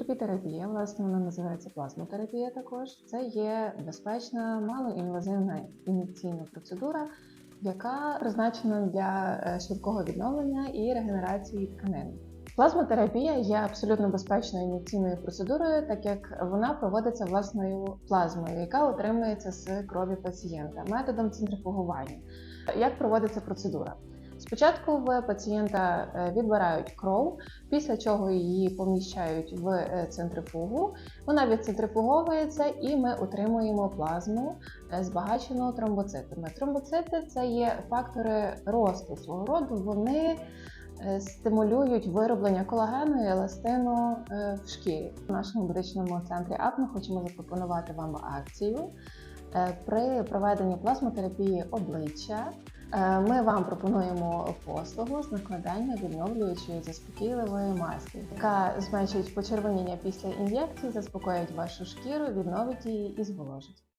Гідропітерапія, власне, вона називається плазмотерапія також. Це є безпечна, малоінвазивна ін'єкційна процедура, яка призначена для е, швидкого відновлення і регенерації тканин. Плазмотерапія є абсолютно безпечною ін'єкційною процедурою, так як вона проводиться власною плазмою, яка отримується з крові пацієнта методом центрифугування. Як проводиться процедура? Спочатку в пацієнта е, відбирають кров, після чого її поміщають в е, центрифугу. Вона відцентрифуговується, і ми отримуємо плазму, е, збагачену тромбоцитами. Тромбоцити це є фактори росту свого роду. Вони стимулюють вироблення колагену і еластину в шкірі. В нашому медичному центрі АП хочемо запропонувати вам акцію при проведенні плазмотерапії обличчя. Е, Ми вам пропонуємо послугу з накладання відновлюючої заспокійливої маски, яка зменшить почервоніння після ін'єкції, заспокоїть вашу шкіру, відновить її і зволожить.